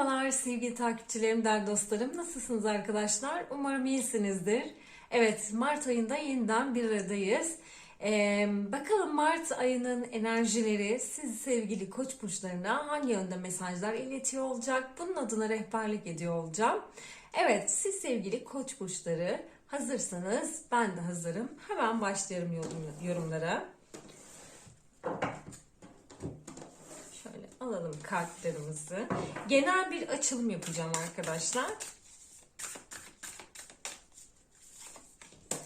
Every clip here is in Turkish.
Merhabalar sevgili takipçilerim, değerli dostlarım. Nasılsınız arkadaşlar? Umarım iyisinizdir. Evet, Mart ayında yeniden bir aradayız. Ee, bakalım Mart ayının enerjileri siz sevgili koç burçlarına hangi yönde mesajlar iletiyor olacak? Bunun adına rehberlik ediyor olacağım. Evet, siz sevgili koç burçları hazırsanız ben de hazırım. Hemen yorum- yorumlara. Alalım kartlarımızı. Genel bir açılım yapacağım arkadaşlar.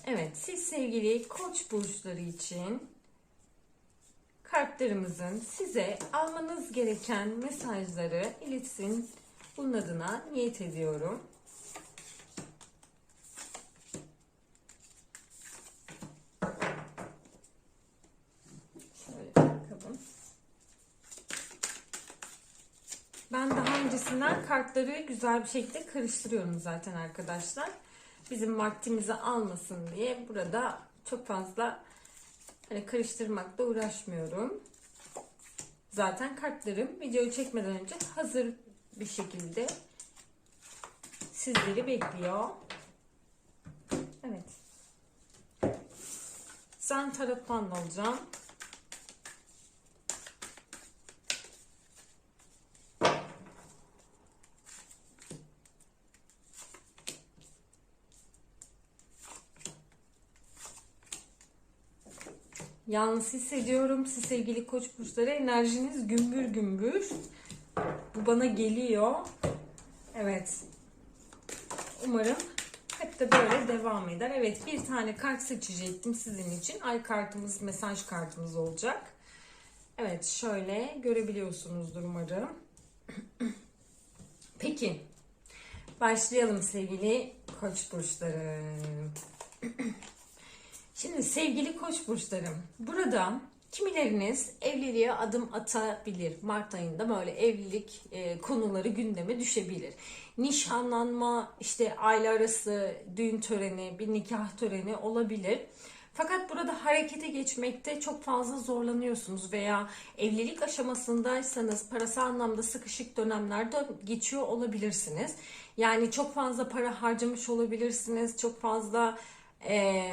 Evet, siz sevgili koç burçları için kartlarımızın size almanız gereken mesajları iletsin. Bunun adına niyet ediyorum. Şöyle bakalım. Ben daha öncesinden kartları güzel bir şekilde karıştırıyorum zaten arkadaşlar. Bizim vaktimizi almasın diye burada çok fazla hani karıştırmakla uğraşmıyorum. Zaten kartlarım videoyu çekmeden önce hazır bir şekilde sizleri bekliyor. Evet. Sen taraftan da Yalnız hissediyorum siz sevgili koç burçları enerjiniz gümbür gümbür. Bu bana geliyor. Evet. Umarım hep de böyle devam eder. Evet bir tane kart seçecektim sizin için. Ay kartımız mesaj kartımız olacak. Evet şöyle görebiliyorsunuzdur umarım. Peki başlayalım sevgili koç burçları. Şimdi sevgili koç burçlarım, burada kimileriniz evliliğe adım atabilir. Mart ayında böyle evlilik e, konuları gündeme düşebilir. Nişanlanma, işte aile arası düğün töreni, bir nikah töreni olabilir. Fakat burada harekete geçmekte çok fazla zorlanıyorsunuz veya evlilik aşamasındaysanız parasal anlamda sıkışık dönemlerde geçiyor olabilirsiniz. Yani çok fazla para harcamış olabilirsiniz, çok fazla e,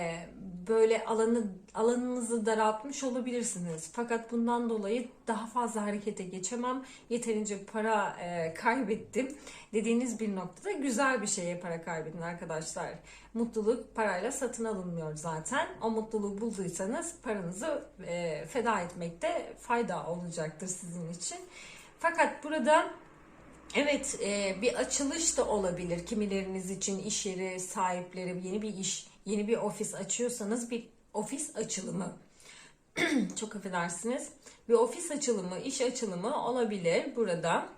böyle alanı alanınızı daraltmış olabilirsiniz. Fakat bundan dolayı daha fazla harekete geçemem. Yeterince para e, kaybettim. Dediğiniz bir noktada güzel bir şeye para kaybedin arkadaşlar. Mutluluk parayla satın alınmıyor zaten. O mutluluğu bulduysanız paranızı e, feda etmekte fayda olacaktır sizin için. Fakat burada Evet, e, bir açılış da olabilir kimileriniz için iş yeri sahipleri yeni bir iş, yeni bir ofis açıyorsanız bir ofis açılımı. Çok affedersiniz. Bir ofis açılımı, iş açılımı olabilir burada.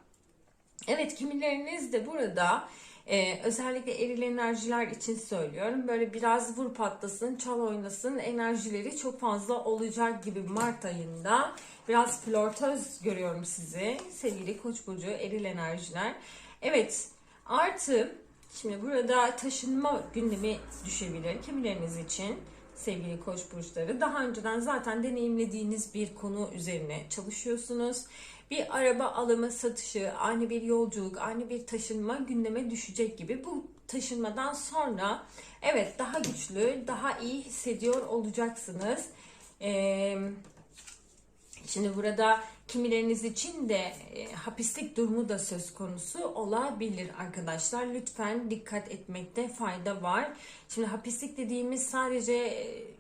Evet, kimileriniz de burada e, özellikle eril enerjiler için söylüyorum. Böyle biraz vur patlasın, çal oynasın enerjileri çok fazla olacak gibi Mart ayında. Biraz flörtöz görüyorum sizi sevgili Koç burcu eril enerjiler. Evet, artı şimdi burada taşınma gündemi düşebilir kimileriniz için sevgili koç burçları. Daha önceden zaten deneyimlediğiniz bir konu üzerine çalışıyorsunuz. Bir araba alımı, satışı, ani bir yolculuk, ani bir taşınma gündeme düşecek gibi. Bu taşınmadan sonra evet daha güçlü, daha iyi hissediyor olacaksınız. Ee, Şimdi burada kimileriniz için de e, hapislik durumu da söz konusu olabilir arkadaşlar. Lütfen dikkat etmekte fayda var. Şimdi hapislik dediğimiz sadece e,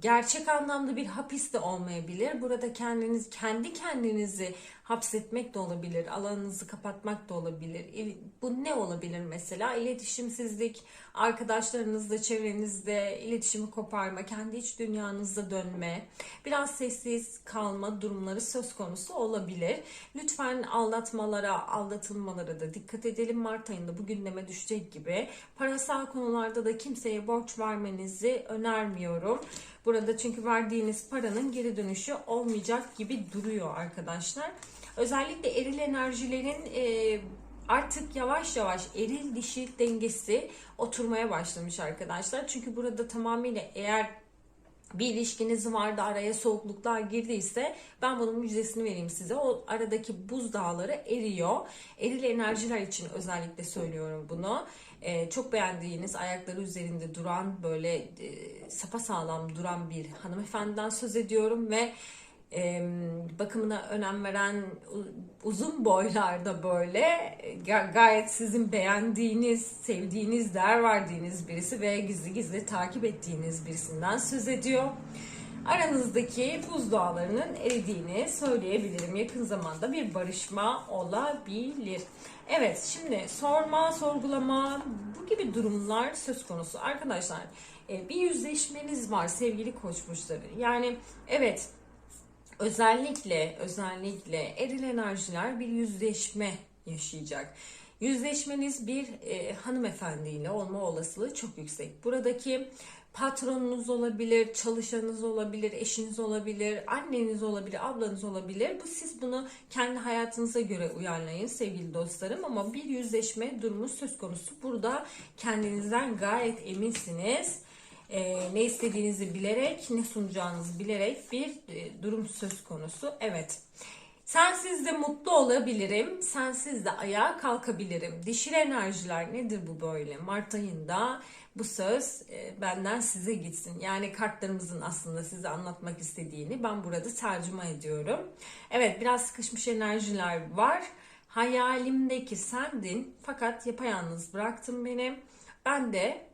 gerçek anlamda bir hapis de olmayabilir. Burada kendiniz kendi kendinizi hapsetmek de olabilir. Alanınızı kapatmak da olabilir. İl- Bu ne olabilir mesela? İletişimsizlik, arkadaşlarınızla, çevrenizde iletişimi koparma, kendi iç dünyanızda dönme, biraz sessiz kalma durumları söz konusu olabilir. Lütfen aldatmalara, aldatılmalara da dikkat edelim. Mart ayında bu gündeme düşecek gibi. Parasal konularda da kimseye borç vermenizi önermiyorum. Burada çünkü verdiğiniz paranın geri dönüşü olmayacak gibi duruyor arkadaşlar. Özellikle eril enerjilerin e, artık yavaş yavaş eril dişi dengesi oturmaya başlamış arkadaşlar. Çünkü burada tamamıyla eğer bir ilişkiniz vardı araya soğukluklar girdiyse ben bunun müjdesini vereyim size. O aradaki buzdağları eriyor. Eril enerjiler için özellikle söylüyorum bunu. Ee, çok beğendiğiniz ayakları üzerinde duran böyle e, sapasağlam duran bir hanımefendiden söz ediyorum ve e, bakımına önem veren uzun boylarda böyle ga- gayet sizin beğendiğiniz, sevdiğiniz, değer verdiğiniz birisi ve gizli gizli takip ettiğiniz birisinden söz ediyor. Aranızdaki buzdağlarının eridiğini söyleyebilirim. Yakın zamanda bir barışma olabilir. Evet şimdi sorma, sorgulama bu gibi durumlar söz konusu. Arkadaşlar e, bir yüzleşmeniz var sevgili koç burçları. Yani evet özellikle özellikle eril enerjiler bir yüzleşme yaşayacak. Yüzleşmeniz bir e, hanımefendiyle olma olasılığı çok yüksek. Buradaki patronunuz olabilir, çalışanınız olabilir, eşiniz olabilir, anneniz olabilir, ablanız olabilir. Bu siz bunu kendi hayatınıza göre uyarlayın sevgili dostlarım ama bir yüzleşme durumu söz konusu. Burada kendinizden gayet eminsiniz e, ne istediğinizi bilerek, ne sunacağınızı bilerek bir e, durum söz konusu. Evet. Sensiz de mutlu olabilirim, sensiz de ayağa kalkabilirim. Dişil enerjiler nedir bu böyle? Mart ayında bu söz e, benden size gitsin. Yani kartlarımızın aslında size anlatmak istediğini ben burada tercüme ediyorum. Evet biraz sıkışmış enerjiler var. Hayalimdeki sendin fakat yapayalnız bıraktın beni. Ben de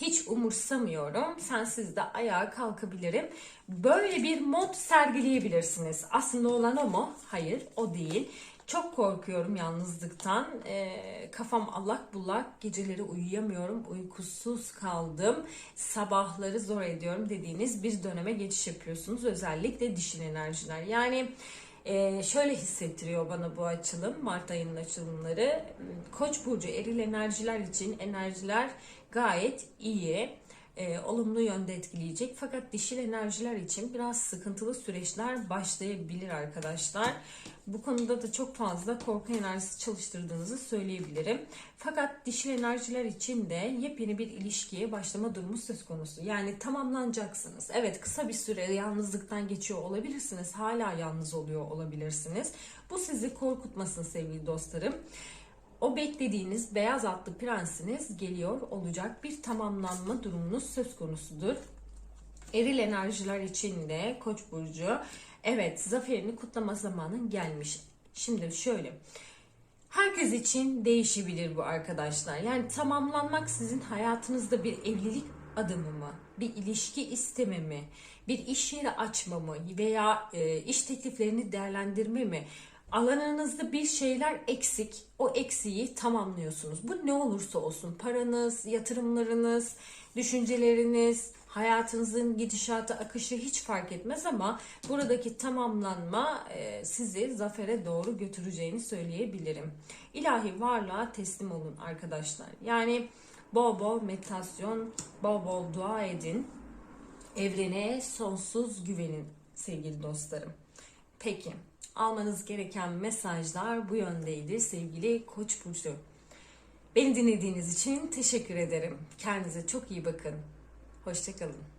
hiç umursamıyorum. Sensiz de ayağa kalkabilirim. Böyle bir mod sergileyebilirsiniz. Aslında olan o mu? Hayır, o değil. Çok korkuyorum yalnızlıktan. Ee, kafam allak bullak. Geceleri uyuyamıyorum. Uykusuz kaldım. Sabahları zor ediyorum dediğiniz bir döneme geçiş yapıyorsunuz. Özellikle dişil enerjiler. Yani ee, şöyle hissettiriyor bana bu açılım, Mart ayının açılımları. Koç burcu eril enerjiler için enerjiler gayet iyi, e, olumlu yönde etkileyecek. Fakat dişil enerjiler için biraz sıkıntılı süreçler başlayabilir arkadaşlar. Bu konuda da çok fazla korku enerjisi çalıştırdığınızı söyleyebilirim. Fakat dişil enerjiler için de yepyeni bir ilişkiye başlama durumu söz konusu. Yani tamamlanacaksınız. Evet kısa bir süre yalnızlıktan geçiyor olabilirsiniz. Hala yalnız oluyor olabilirsiniz. Bu sizi korkutmasın sevgili dostlarım o beklediğiniz beyaz atlı prensiniz geliyor olacak bir tamamlanma durumunuz söz konusudur. Eril enerjiler için de Koç burcu evet zaferini kutlama zamanın gelmiş. Şimdi şöyle Herkes için değişebilir bu arkadaşlar. Yani tamamlanmak sizin hayatınızda bir evlilik adımı mı? Bir ilişki isteme mi? Bir iş yeri açma mı? Veya e, iş tekliflerini değerlendirme mi? Alanınızda bir şeyler eksik. O eksiği tamamlıyorsunuz. Bu ne olursa olsun paranız, yatırımlarınız, düşünceleriniz, hayatınızın gidişatı, akışı hiç fark etmez ama buradaki tamamlanma e, sizi zafere doğru götüreceğini söyleyebilirim. İlahi varlığa teslim olun arkadaşlar. Yani bol bol meditasyon, bol bol dua edin. Evrene sonsuz güvenin sevgili dostlarım. Peki almanız gereken mesajlar bu yöndeydi sevgili Koç burcu. Beni dinlediğiniz için teşekkür ederim. Kendinize çok iyi bakın. Hoşçakalın.